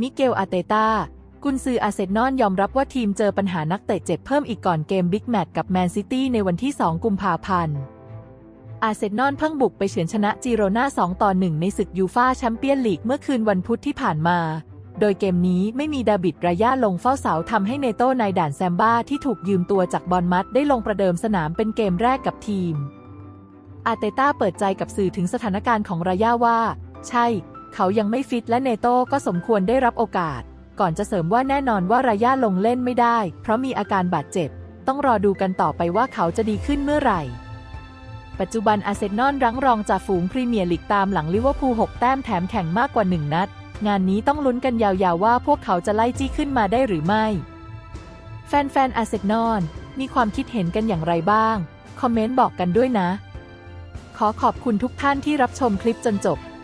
มิเกลอาเตตากุนซืออาเซนอลยอมรับว่าทีมเจอปัญหานักเตะเจ็บเพิ่มอีกก่อนเกมบิ๊กแมตช์กับแมนซิตี้ในวันที่ 2 กุมภาพันธ์ อาเซนอลเพิ่งบุกไปเฉือนชนะจิโรนา2ต่อ1ในศึกยูฟาแชมเปี้ยนลีกเมื่อคืนวันพุธที่ผ่านมา โดยเกมนี้ไม่มีดาบิดรายาลงเฝ้าเสาทำให้เนโต้นายด่านแซมบ้าที่ถูกยืมตัวจากบอลมัดได้ลงประเดิมสนามเป็นเกมแรกกับทีม อาเตต้าเปิดใจกับสื่อถึงสถานการณ์ของรายาว่า ใช่ เขายังไม่ฟิตและเนโต้ก็สมควรได้รับโอกาส ก่อนจะเสริมว่าแน่นอนว่ารายาลงเล่นไม่ได้ เพราะมีอาการบาดเจ็บ ต้องรอดูกันต่อไปว่าเขาจะดีขึ้นเมื่อไหร่ ปัจจุบันอาร์เซนอลรั้งรองจากฝูงพรีเมียร์ลีกตามหลังลิเวอร์พูล6แต้มแถมแข่งมากกว่า 1 นัด งานนี้ต้องลุ้นกันยาวๆว่าพวกเขาจะไล่จี้ขึ้นมาได้หรือไม่ แฟนๆอาร์เซนอลมีความคิดเห็นกันอย่างไรบ้าง คอมเมนต์บอกกันด้วยนะ ขอขอบคุณทุกท่านที่รับชมคลิปจนจบ